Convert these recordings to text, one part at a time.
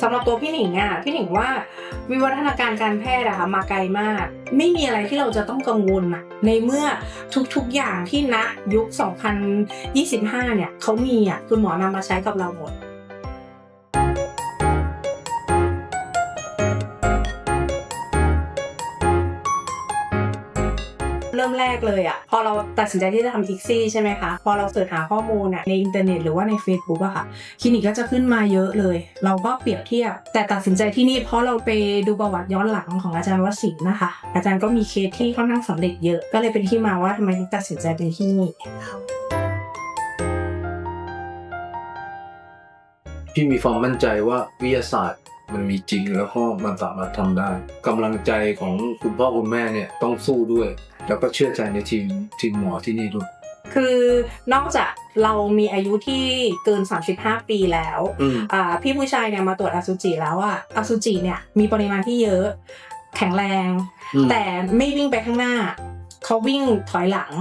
สำหรับตัวพี่หนิงอะพี่หนิงว่าวิวัฒนาการการแพทย์อะค่ะมาไกลมาก ไม่มีอะไรที่เราจะต้องกังวลอะในเมื่อทุกๆอย่างที่ณยุค 2025 เนี่ยเขามีอะคุณหมอนำมาใช้กับเราหมด ริ่มแรกเลยอะพอเราตัดสินใจที่จะทำอีกซี่ใช่ไหมคะ พอเราเสิร์ชหาข้อมูลอะในอินเทอร์เน็ตหรือว่าใน Facebook อะค่ะคลินิกก็จะขึ้นมาเยอะเลย เราก็เปรียบเทียบ แต่ตัดสินใจที่นี่เพราะเราไปดูประวัติย้อนหลังของอาจารย์วสินนะคะ อาจารย์ก็มีเคสที่ค่อนข้างสำเร็จเยอะ ก็เลยเป็นที่มาว่าทำไมถึงตัดสินใจเป็นที่นี่พี่มีความมั่นใจว่าวิทยาศาสตร์มันมีจริงแล้วก็มันสามารถทำได้กำลังใจของคุณพ่อคุณแม่เนี่ยต้องสู้ด้วย แล้วก็เชื่อใจในทีมทีมหมอที่นี่ด้วย คือนอกจากเรามีอายุที่เกิน 35 ปีแล้วอืม อ่าพี่ผู้ชายเนี่ยมาตรวจอสุจิแล้วอะอสุจิเนี่ยมีปริมาณที่เยอะ แข็งแรง อืม แต่ไม่วิ่งไปข้างหน้า เขาวิ่งถอยหลัง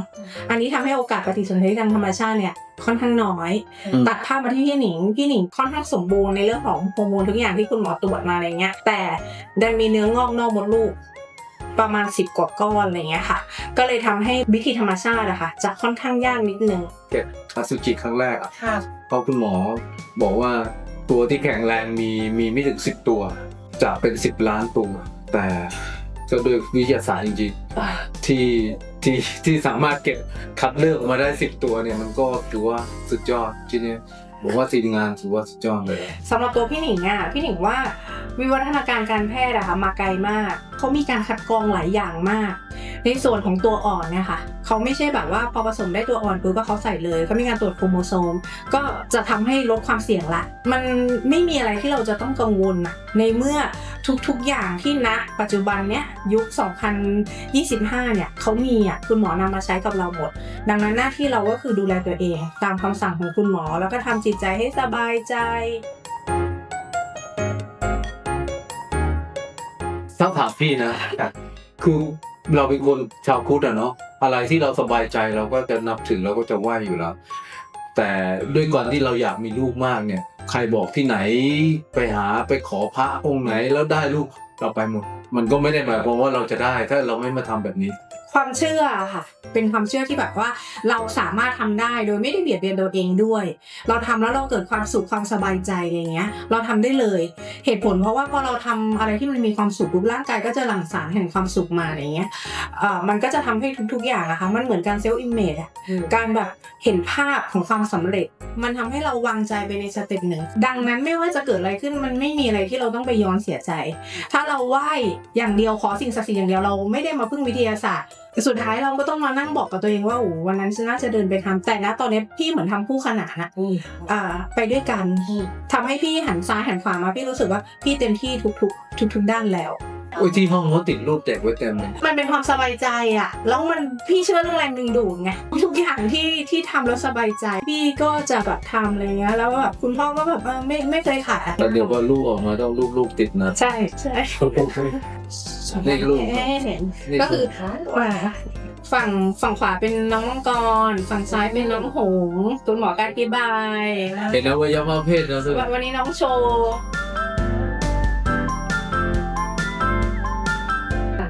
อันนี้ทำให้โอกาสปฏิสนธิทางธรรมชาติเนี่ยค่อนข้างน้อย อืม ตัดภาพมาที่พี่หนิง พี่หนิงค่อนข้างสมบูรณ์ในเรื่องของฮอร์โมนทุกอย่างที่คุณหมอตรวจมาอะไรเงี้ย แต่ดันมีเนื้องอกนอกมดลูก ประมาณ 10 กว่าก้อนอะไรเงี้ยค่ะ ก็เลยทำให้วิธีธรรมชาติอะค่ะจะค่อนข้างยากนิดนึงเก็บอสุจิครั้งแรกอะค่ะเพราะคุณหมอบอกว่าตัวที่แข็งแรงมีมีไม่ถึงสิบตัว จะเป็นสิบล้านตัว แต่ก็ด้วยวิทยาศาสตร์จริงๆที่ที่ที่สามารถเก็บคัดเลือกออกมาได้สิบตัวเนี่ยมันก็ถือว่าสุดยอดทีนี้ ผมว่าทีมงานถือว่าสุดยอดเลย สำหรับตัวพี่หนิงอะพี่หนิงว่าวิวัฒนาการการแพทย์อะค่ะมาไกลมาก เขามีการคัดกรองหลายอย่างมาก ในส่วนของตัวอ่อนเนี่ยค่ะเขาไม่ใช่แบบว่าพอผสมได้ตัวอ่อนปุ๊บก็เขาใส่เลยเขามีการตรวจโครโมโซม ก็จะทำให้ลดความเสี่ยงละ มันไม่มีอะไรที่เราจะต้องกังวลนะในเมื่อ ทุกๆอย่างที่ณปัจจุบันเนี้ยยุค 2025 เนี่ยเขามีอะคุณหมอนำมาใช้กับเราหมด ดังนั้นหน้าที่เราก็คือดูแลตัวเอง ตามคำสั่งของคุณหมอ แล้วก็ทำจิตใจให้สบายใจถ้าถามพี่นะ คือเราเป็นคนชาวพุทธอะเนาะอะไรที่เราสบายใจเราก็จะนับถือเราก็จะไหว้อยู่แล้ว แต่ด้วยก่อนที่เราอยากมีลูกมากเนี่ย ใครบอกที่ไหนไปหาไปขอพระองค์ไหนแล้วได้ลูก เราไปหมด มันก็ไม่ได้หมายความว่าเราจะได้ถ้าเราไม่มาทำแบบนี้ ความเชื่อค่ะ เป็นความเชื่อที่แบบว่าเราสามารถทำได้โดยไม่ได้เบียดเบียนตัวเองด้วย เราทำแล้วเราเกิดความสุขความสบายใจอะไรเงี้ย เราทำได้เลย เหตุผลเพราะว่าพอเราทำอะไรที่มันมีความสุขปุ๊บร่างกายก็จะหลั่งสารแห่งความสุขมาอะไรเงี้ยเอ่อมันก็จะทำให้ทุก ๆ อย่างอะค่ะมันเหมือนการเซลล์อิมเมจอะการแบบเห็นภาพของความสำเร็จ มันทำให้เราวางใจไปในสเต็ปหนึ่งดังนั้นไม่ว่าจะเกิดอะไรขึ้นมันไม่มีอะไรที่เราต้องไปย้อนเสียใจ ถ้าเราไหว้อย่างเดียวขอสิ่งศักดิ์สิทธิ์อย่างเดียวเราไม่ได้มาพึ่งวิทยาศาสตร์สุดท้ายเราก็ต้องมานั่งบอกกับตัวเองว่าโอ้วันนั้นฉันน่าจะเดินไปทำแต่ณตอนนี้พี่เหมือนทำคู่ขนานอะอ่า ไปด้วยกันทำให้พี่หันซ้ายหันขวามาพี่รู้สึกว่าพี่เต็มที่ทุกๆทุกๆด้านแล้วโอ้ยที่ห้องเขาติดรูปเด็กไว้เต็มเลยมันเป็นความสบายใจอะแล้วมันพี่เชื่อเรื่องแรงดึงดูดไงทุกอย่างที่ที่ทำแล้วสบายใจ พี่ก็จะแบบทำอะไรเงี้ยแล้วแบบคุณพ่อก็แบบเออไม่ไม่เคยขาดอะแต่เดี๋ยวพอลูกออกมาต้องลูกลูกติดนะใช่ใช่นี่ลูกให้เห็นนี่ก็คือว่าฝั่งฝั่งขวาเป็นน้องมังกร ฝั่งซ้ายเป็นน้องหงส์คุณหมอการอธิบาย เห็นอวัยวะเพศแล้วใช่ไหมวันวันนี้น้องโชว์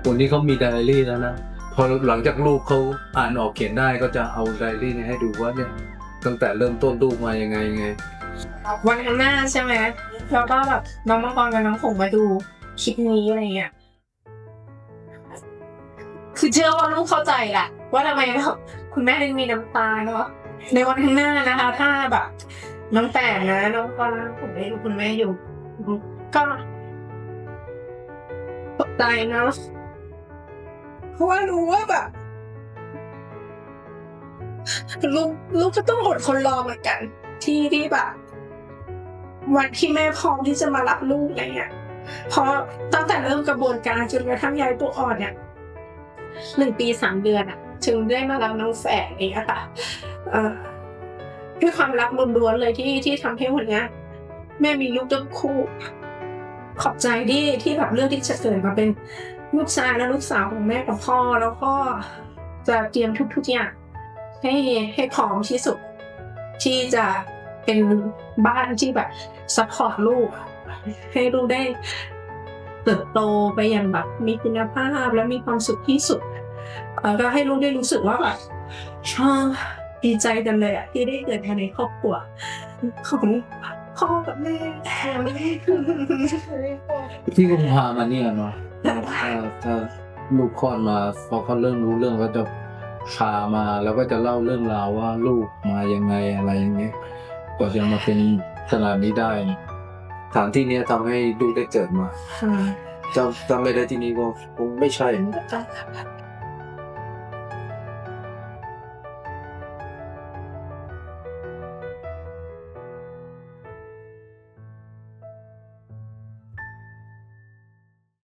คนที่เขามีไดอารี่แล้วนะ พอหลังจากลูกเขาอ่านออกเขียนได้ก็จะเอาไดอารี่นี้ให้ดูว่าเนี่ยตั้งแต่เริ่มต้นลูกมายังไงยังไง วันข้างหน้าใช่ไหมแล้วก็แบบน้องมังกรกับน้องหงมาดูคลิปนี้อะไรเงี้ยคือเชื่อว่าลูกเข้าใจแหละว่าทำไมแบบคุณแม่ถึงมีน้ำตาเนาะในวันข้างหน้านะคะ ถ้าแบบน้องแต่นะน้องก็ผมไม่รู้คุณแม่อยู่ก็ตกใจเนาะ ราะว่ารู้ว่าแบบลูกลูกก็ต้องอดคนรอเหมือนกัน ที่ที่แบบวันที่แม่พร้อมที่จะมารับลูกอะไรเงี้ยเพราะตั้งแต่เริ่มกระบวนการจนกระทั่งยายตัวอ่อนเนี่ยหนึ่งปีสามเดือนอะถึงได้มารับน้องแฝดเองอะค่ะเอ่อด้วยความรักล้วนๆเลยที่ที่ทำให้วันเนี้ยแม่มีลูกทั้งคู่ ขอบใจที่ที่แบบเลือกที่จะเกิดมาเป็น ลูกชายและลูกสาวของแม่กับพ่อแล้วก็จะเตรียมทุกๆอย่างให้ให้พร้อมที่สุด ที่จะเป็นบ้านที่แบบซัพพอร์ตลูก ให้ลูกได้เติบโตไปอย่างแบบมีคุณภาพและมีความสุขที่สุดแล้วก็ให้ลูกได้รู้สึกว่าแบบชอบดีใจจังเลยอะที่ได้เกิดมาในครอบครัวของพ่อกับแม่ที่กุมภามาเนี่ยเนาะ ถ้าถ้าลูกคลอดมาพอเขาเริ่มรู้เรื่องก็จะพามาแล้วก็จะเล่าเรื่องราวว่าลูกมายังไงอะไรอย่างเงี้ยกว่าจะมาเป็นขนาดนี้ได้สถานที่เนี้ยทำให้ลูกได้เกิดมา ค่ะจำจำไม่ได้ที่นี่ก็คงไม่ใช่ค่